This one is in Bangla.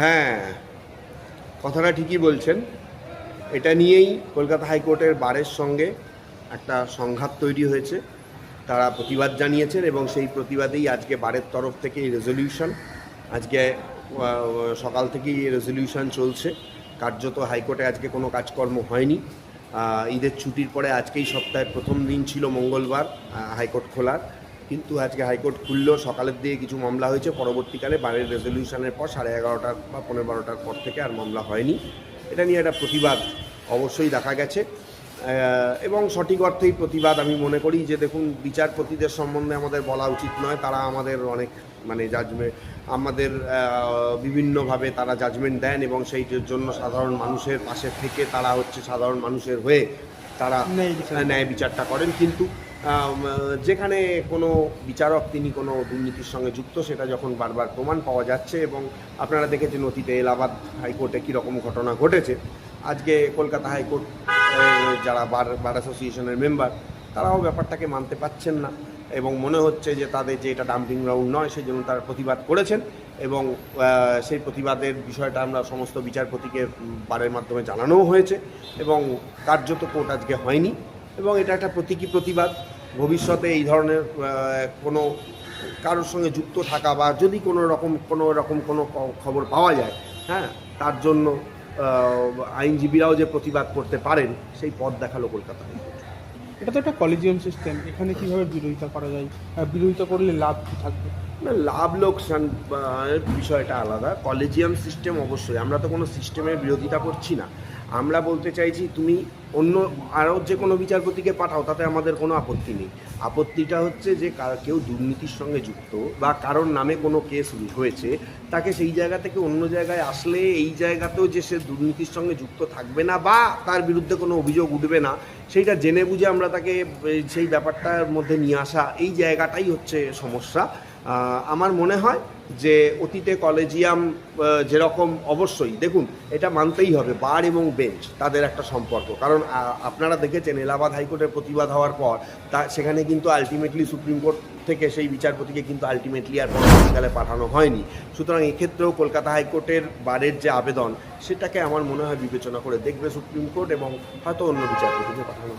হ্যাঁ কথাটা ঠিকই বলছেন। এটা নিয়েই কলকাতা হাইকোর্টের বারের সঙ্গে একটা সংঘাত তৈরি হয়েছে। তারা প্রতিবাদ জানিয়েছেন এবং সেই প্রতিবাদেই আজকে বারের তরফ থেকে এই রেজলিউশন আজকে সকাল থেকেই এই রেজলিউশন চলছে। কার্যত হাইকোর্টে আজকে কোনো কাজকর্ম হয়নি। ঈদের ছুটির পরে আজকেই সপ্তাহের প্রথম দিন ছিল মঙ্গলবার হাইকোর্ট খোলার। কিন্তু আজকে হাইকোর্ট খুললেও সকালের দিকে কিছু মামলা হয়েছে পরবর্তীকালে বারের রেজলিউশনের পর সাড়ে এগারোটার বা পনেরো বারোটার পর থেকে আর মামলা হয়নি। এটা নিয়ে একটা প্রতিবাদ অবশ্যই দেখা গেছে। এবং সঠিক অর্থেই প্রতিবাদ আমি মনে করি যে দেখুন বিচারপতিদের সম্বন্ধে আমাদের বলা উচিত নয় তারা আমাদের অনেক মানে জাজমেন্ট আমাদের বিভিন্নভাবে তারা জাজমেন্ট দেন এবং সেই জন্য সাধারণ মানুষের পাশে থেকে তারা হচ্ছে সাধারণ মানুষের হয়ে তারা ন্যায় বিচারটা করেন। কিন্তু যেখানে কোনো বিচারক তিনি কোনো দুর্নীতির সঙ্গে যুক্ত, সেটা যখন বারবার প্রমাণ পাওয়া যাচ্ছে এবং আপনারা দেখেছেন অতীতে এলাহাবাদ হাইকোর্টে কীরকম ঘটনা ঘটেছে। আজকে কলকাতা হাইকোর্ট যারা বার বার অ্যাসোসিয়েশনের মেম্বার, তারাও ব্যাপারটাকে মানতে পারছেন না এবং মনে হচ্ছে যে তাদের যে এটা ডাম্পিং গ্রাউন্ড নয় সেই জন্য তারা প্রতিবাদ করেছেন এবং সেই প্রতিবাদের বিষয়টা আমরা সমস্ত বিচারপতিকে বারের মাধ্যমে জানানোও হয়েছে এবং কার্যত কোর্ট আজকে হয়নি এবং এটা একটা প্রতীকী প্রতিবাদ। ভবিষ্যতে এই ধরনের কোনো কারোর সঙ্গে যুক্ত থাকা বা যদি কোনো রকম কোনো রকম কোনো খবর পাওয়া যায় হ্যাঁ তার জন্য আইনজীবীরাও যে প্রতিবাদ করতে পারেন সেই পথ দেখাল কলকাতা এটা তো একটা কলেজিয়াম সিস্টেম এখানে কীভাবে বিরোধিতা করা যায়? আর বিরোধিতা করলে লাভ কি থাকবে? না লাভ লোকসান বিষয়টা আলাদা। কলেজিয়াম সিস্টেম অবশ্যই আমরা তো কোনো সিস্টেমের বিরোধিতা করছি না। আমরা বলতে চাইছি, তুমি অন্য আরও যে কোনো বিচারপতিকে পাঠাও, তাতে আমাদের কোনো আপত্তি নেই। আপত্তিটা হচ্ছে যে কেউ দুর্নীতির সঙ্গে যুক্ত বা কারোর নামে কোনো কেস হয়েছে, তাকে সেই জায়গা থেকে অন্য জায়গায় আসলে এই জায়গাতেও যে সে দুর্নীতির সঙ্গে যুক্ত থাকবে না বা তার বিরুদ্ধে কোনো অভিযোগ উঠবে না, সেইটা জেনে বুঝে আমরা তাকে সেই ব্যাপারটার মধ্যে নিয়ে আসা, এই জায়গাটাই হচ্ছে সমস্যা। আমার মনে হয় যে অতীতে কলেজিয়াম যেরকম অবশ্যই, দেখুন, এটা মানতেই হবে, বার এবং বেঞ্চ, তাদের একটা সম্পর্ক কারণ আপনারা দেখেছেন, এলাহাবাদ হাইকোর্টের প্রতিবাদ হওয়ার পর, তা, সেখানে কিন্তু আলটিমেটলি সুপ্রিম কোর্ট থেকে সেই বিচারপতিকে কিন্তু আলটিমেটলি আর পরবর্তীকালে পাঠানো হয়নি সুতরাং এক্ষেত্রেও কলকাতা হাইকোর্টের বারের যে আবেদন, সেটাকে আমার মনে হয় বিবেচনা করে দেখবে সুপ্রিম কোর্ট এবং হয়তো অন্য বিচারপতিকে পাঠানো।